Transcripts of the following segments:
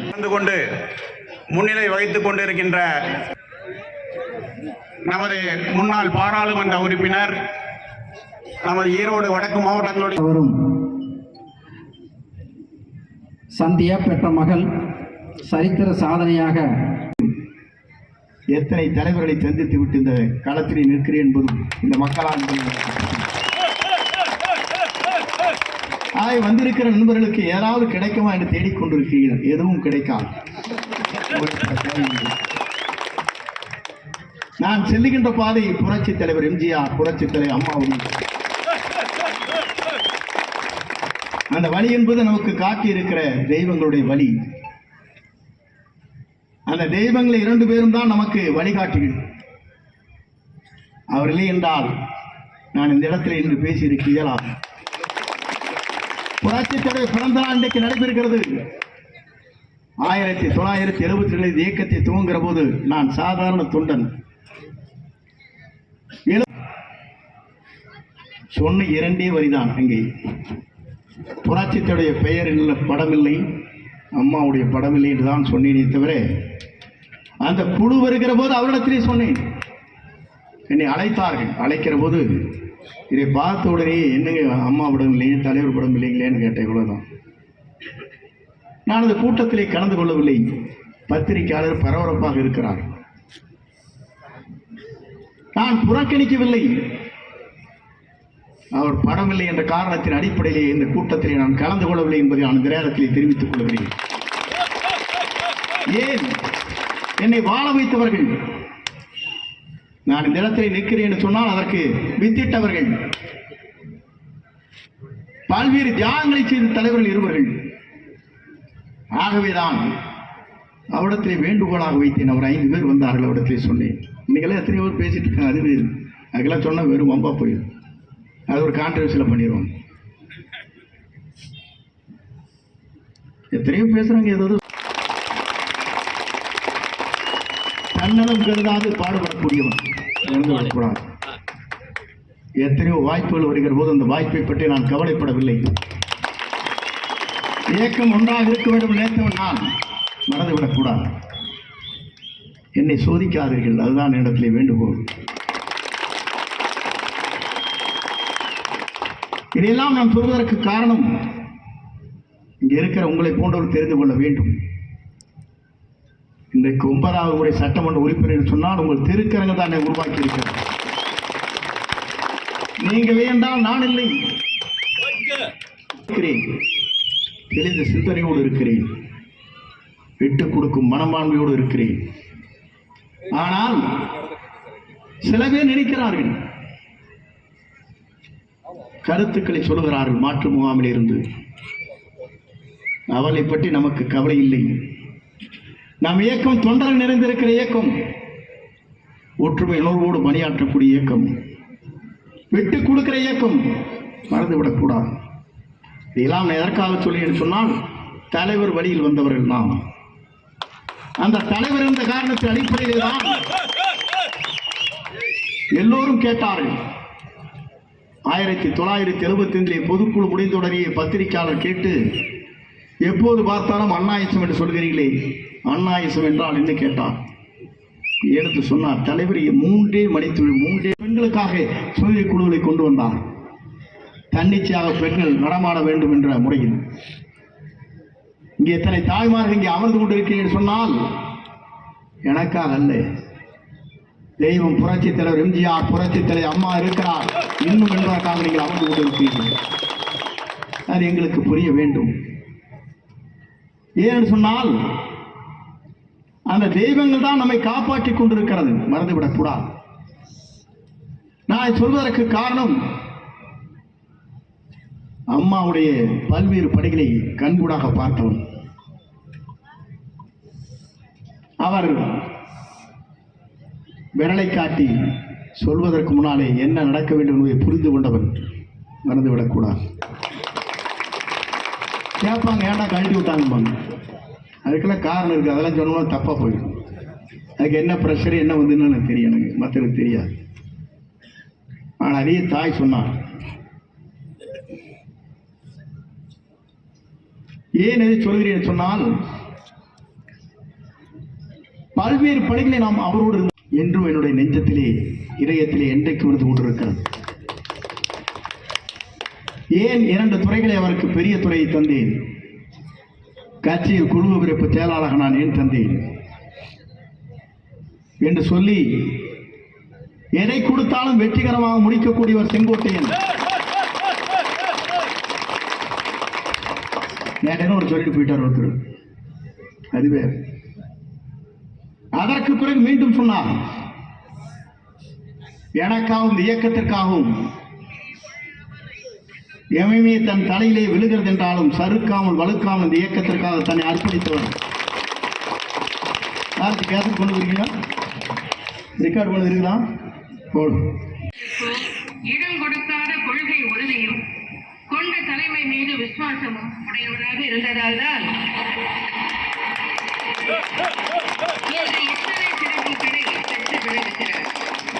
கலந்து கொண்டு முன்னிலை வகித்துக் கொண்டிருக்கின்ற நமது முன்னாள் பாராளுமன்ற உறுப்பினர் நமது ஈரோடு வடக்கு மாவட்டங்களுடைய வரும் சந்தியா பெற்ற மகள் சரித்திர சாதனையாக எத்தனை தலைவர்களை சந்தித்து விட்டு இந்த களத்தில் நிற்கிறேன் என்பதும் இந்த மக்களால் ஆய் வந்திருக்கிற நண்பர்களுக்கு ஏதாவது கிடைக்குமா என்று தேடிக்கொண்டிருக்கிறீர்கள் எதுவும் கிடைக்காது. நான் செல்லுகின்ற பாதை புரட்சி தலைவர் எம்ஜிஆர் புரட்சி தலைவர் அம்மாவுடைய. அந்த வழி என்பது நமக்கு காட்டி இருக்கிற தெய்வங்களுடைய வழி. அந்த தெய்வங்களை இரண்டு பேரும் தான் நமக்கு வழிகாட்டிகள் அவர் இல்லை என்றால் நான் இந்த இடத்துல இன்று பேசியிருக்க இயலாது புரட்சித்துறை பிறந்த நாள் இன்றைக்கு நடைபெறுகிறது. ஆயிரத்தி தொள்ளாயிரத்தி எழுபத்தி ரெண்டு இயக்கத்தை துவங்குகிற போது நான் சாதாரண தொண்டன். சொன்ன இரண்டே வரிதான் அங்கே. புரட்சித்துடைய பெயர் இல்லை படமில்லை. அம்மாவுடைய படமில்லை என்று தான் சொன்னேனே தவிர அந்த குழு வருகிற போது அவரிடத்திலே சொன்னேன். என்னை அழைத்தார்கள். அழைக்கிற போது இதை பார்த்த உடனே என்னங்க அம்மா படம் இல்லையே தலைவர் படம் இல்லைங்களேன்னு கேட்டேன் இவ்வளோதான் நான் அந்த கூட்டத்திலே கலந்து கொள்ளவில்லை. பத்திரிகையாளர் பரபரப்பாக இருக்கிறார். நான் புறக்கணிக்கவில்லை. அவர் படமில்லை என்ற காரணத்தின் அடிப்படையிலே இந்த கூட்டத்திலே நான் கலந்து கொள்ளவில்லை என்பதை நான் இந்த நேரத்திலே தெரிவித்துக் கொள்கிறேன். ஏன்? என்னை வாழ வைத்தவர்கள் நான் இந்த இடத்திலே நிற்கிறேன் சொன்னால் அதற்கு வித்திட்டவர்கள். பல்வேறு தியாகங்களை செய்த தலைவர்கள் இருவர்கள். ஆகவேதான் அவரிடத்திலே வேண்டுகோளாக வைத்தேன். அவர் ஐந்து பேர் வந்தார்கள் அவரிடத்திலே சொன்னேன். இன்னைக்கெல்லாம் எத்தனை பேர் பேசிட்டு இருக்காங்க. அது வேறு. அதுக்கெல்லாம் சொன்னால் வெறும் வம்பா போயிடும். அது ஒரு கான்ட்ரவர்சியில் பண்ணிடுவோம். எத்தனையோ பேசுறாங்க. ஏதாவது தன்னலம் கருதாது பாடுபடக்கூடியவன். இழந்து விடக்கூடாது எத்தனையோ வாய்ப்புகள் வருகிற போது அந்த வாய்ப்பை பற்றி நான் கவலைப்படவில்லை. இயக்கம் ஒன்றாக இருக்க வேண்டும் நினைத்தவன் நான் மறந்துவிடக்கூடாது என்னை சோதிக்காதீர்கள் அதுதான் இடத்திலே வேண்டுகோள். இதையெல்லாம் நான் சொல்வதற்கு காரணம் இங்கே இருக்கிற உங்களை போன்றவர் தெரிந்து கொள்ள வேண்டும். இன்றைக்கு ஒன்பதாவது முறை சட்டமன்ற உறுப்பினர் சொன்னால் உங்கள் திருக்கரங்க தான் உருவாக்கி இருக்கிறது நீங்கள் என்றால் நான் இல்லை. இருக்கிறேன். தெளிந்த சிந்தனையோடு இருக்கிறேன். விட்டுக் கொடுக்கும் மனப்பான்மையோடு இருக்கிறேன். ஆனால் சில பேர் நினைக்கிறார்கள் கருத்துக்களை சொல்லுகிறார்கள் மாற்று முகாமில் இருந்து அவளை பற்றி நமக்கு கவலை இல்லை. நம் இயக்கம் தொண்டர்கள் நிறைந்திருக்கிற இயக்கம். ஒற்றுமை உணர்வோடு பணியாற்றக்கூடிய இயக்கம். விட்டு கொடுக்கிற இயக்கம். மறந்துவிடக்கூடாது இதெல்லாம் நான் எதற்காக சொல்லி சொன்னால் தலைவர் வழியில் வந்தவர்கள் நாம். அந்த தலைவர் என்ற காரணத்தின் அடிப்படையில் தான் எல்லோரும் கேட்டார்கள். ஆயிரத்தி தொள்ளாயிரத்தி எழுபத்தி ஐந்திலே பொதுக்குழு முடிந்தவுடனே பத்திரிகையாளர் கேட்டு எப்போது பார்த்தாலும் அண்ணாயிசம் என்று சொல்கிறீர்களே? அண்ணாயிசம் என்றால் என்ன கேட்டார்? எடுத்து சொன்னார் தலைவர் மூன்றே மணித்துளி மூன்றே பெண்களுக்காக சுய குழுவை கொண்டு வந்தார். தன்னிச்சையாக பெண்கள் நடமாட வேண்டும் என்ற முறையில். இங்கே எத்தனை தாய்மார்கள் இங்கே அமர்ந்து கொண்டிருக்கிறேன் சொன்னால் எனக்காக அல்ல. தெய்வம் புரட்சி தலைவர் எம்ஜிஆர் புரட்சி தலைவர் அம்மா இருக்கிறார். இன்னும் என்பதற்காக நீங்கள் அமர்ந்து கொண்டிருக்கிறீர்கள். அது எங்களுக்கு புரிய வேண்டும். ஏன்னு சொன்னால் அந்த தெய்வங்கள் தான் நம்மை காப்பாற்றிக் கொண்டிருக்கிறது. மறந்துவிடக்கூடாது. நான் சொல்வதற்கு காரணம் அம்மாவுடைய பல்வேறு படைகளை கண்கூடாக பார்த்தவன். அவர் விரலை காட்டி சொல்வதற்கு முன்னாலே என்ன நடக்க வேண்டும் என்பதை புரிந்து கொண்டவன் மறந்துவிடக்கூடாது. கேட்பாங்க ஏன்டா கழட்டி விட்டாங்கம்பாங்க. அதுக்கெல்லாம் காரணம் இருக்குது அதெல்லாம் சொன்னோம்னா தப்பாக போயிடும். அதுக்கு என்ன ப்ரெஷர் என்ன வந்துன்னு எனக்கு தெரியும் எனக்கு மற்றவங்களுக்கு தெரியாது. ஆனால் அதே தாய் சொன்னான் ஏன் எது சொல்கிறேன் சொன்னால் பல்வேறு பணிகளை நாம் அவரோடு என்றும் என்னுடைய நெஞ்சத்திலே இதயத்திலே என்றைக்கு விழுந்து கொண்டிருக்கிறது. ஏன் இரண்டு துறைகளை அவருக்கு பெரிய துறையை தந்தேன்? கட்சியில் குழு பிறப்பு செயலாளராக நான் ஏன் தந்தேன்? என்று சொல்லி எதை கொடுத்தாலும் வெற்றிகரமாக முடிக்கக்கூடியவர் செங்கோட்டையன். நேற்று ஒரு சொல்லிட்டு போயிட்டார் ஒருத்தர். அதுவே அதற்கு பிறகு மீண்டும் சொன்னார் எனக்காகவும் இந்த இயக்கத்திற்காகவும் எவையுமே தன் தலையிலே விழுகிறது என்றாலும் சறுக்காமல் வலுக்காமல் இந்த இயக்கத்திற்காக தன்னை அர்ப்பணித்தவர். யாருக்கு கேசட் கொண்டு இருக்கீங்களா ரெக்கார்ட் கொண்டு இருக்குதா போடும் இடம் கொடுக்காத கொள்கை உறுதியும் கொண்ட தலைமை மீது விசுவாசமும் உடையவராக இருந்ததால் தான். இத்தனை சிறப்புகளை பெற்று விளங்குகிறார்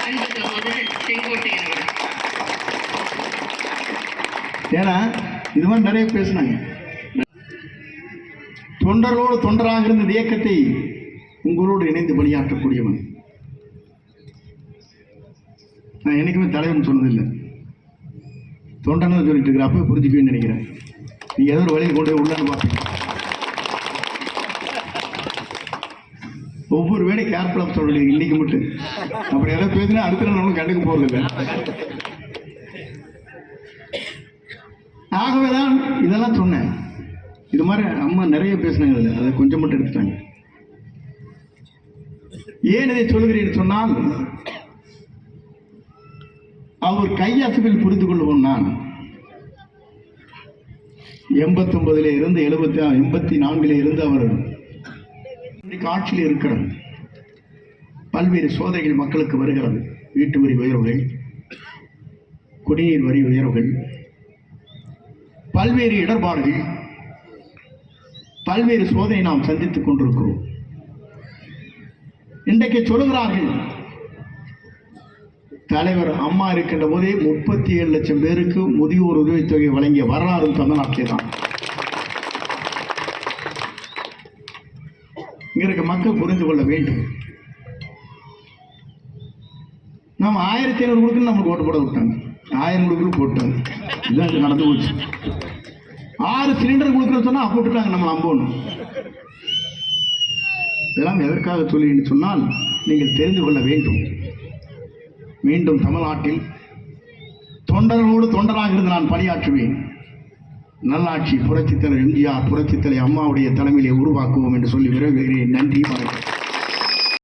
அன்பு சகோதரர் செங்கோட்டையன் ஏன்னா இது மாதிரி நிறைய பேசினாங்க. தொண்டரோடு தொண்டராக இருந்த இயக்கத்தை உங்களோடு இணைந்து பணியாற்றக்கூடியவன். நான் என்னைக்குமே தலைவன் சொன்னதில்லை. தொண்டன்னு சொல்லிட்டு இருக்கிற அப்போ புரிஞ்சுக்குவேன்னு நினைக்கிறேன். நீ ஏதோ ஒரு வழியில் கொண்டு போய் உள்ளான்னு பார்ப்பீங்க. ஒவ்வொரு வேலையும் கேர்ஃபுல்லாக சொல்றீங்க இன்னைக்கு மட்டும். அப்படி ஏதாவது பேசினா அடுத்த நாள் நம்மளும் கண்டுக்க ஆகவே தான் இதெல்லாம் சொன்னேன். இது மாதிரி அம்மா நிறைய பேசினாங்க இதில். அதை கொஞ்சம் மட்டும் எடுத்துட்டாங்க. ஏன் இதை சொல்கிறேன் சொன்னால் அவர் கையசைவில் புரிந்து கொள்வோம் நான். எண்பத்தொன்பதுல இருந்து எழுபத்தி எண்பத்தி நான்கில இருந்து அவர் ஆட்சியில் இருக்கிறார். பல்வேறு சோதனைகள் மக்களுக்கு வருகிறது. வீட்டு வரி உயர்வுகள் குடிநீர் வரி உயர்வுகள் பல்வேறு இடர்பாடுகள் பல்வேறு சோதனை நாம் சந்தித்துக் கொண்டிருக்கிறோம். இன்றைக்கு சொல்லுகிறார்கள் தலைவர் அம்மா இருக்கின்ற போதே முப்பத்தி ஏழு லட்சம் பேருக்கு முதியோர் உதவித்தொகை வழங்கிய வரலாறு தமிழ்நாட்டிலே தான். இங்க இருக்க மக்கள் புரிந்து கொள்ள வேண்டும். நம்ம ஆயிரத்தி ஐநூறு கொடுக்குன்னு நமக்கு ஓட்டு போட விட்டாங்க. ஆயிரம் கொடுக்குன்னு போட்டாங்க. இதுதான் நடந்து போச்சு. ஆறு சிலிண்டர் கொடுக்குறது சொன்னா போட்டுட்டாங்க நம்ம நம்பணும் இதெல்லாம் எதற்காக சொல்லின்னு சொன்னால் நீங்கள் தெரிந்து கொள்ள வேண்டும். மீண்டும் தமிழ்நாட்டில் தொண்டர்களோடு தொண்டராக இருந்து நான் பணியாற்றுவேன். நல்லாட்சி புரட்சித்தலைவர் எம்ஜிஆர் புரட்சித்தலை அம்மாவுடைய தலைமையிலே உருவாக்குவோம் என்று சொல்லி விரைவுகிறேன். நன்றி வணக்கம்.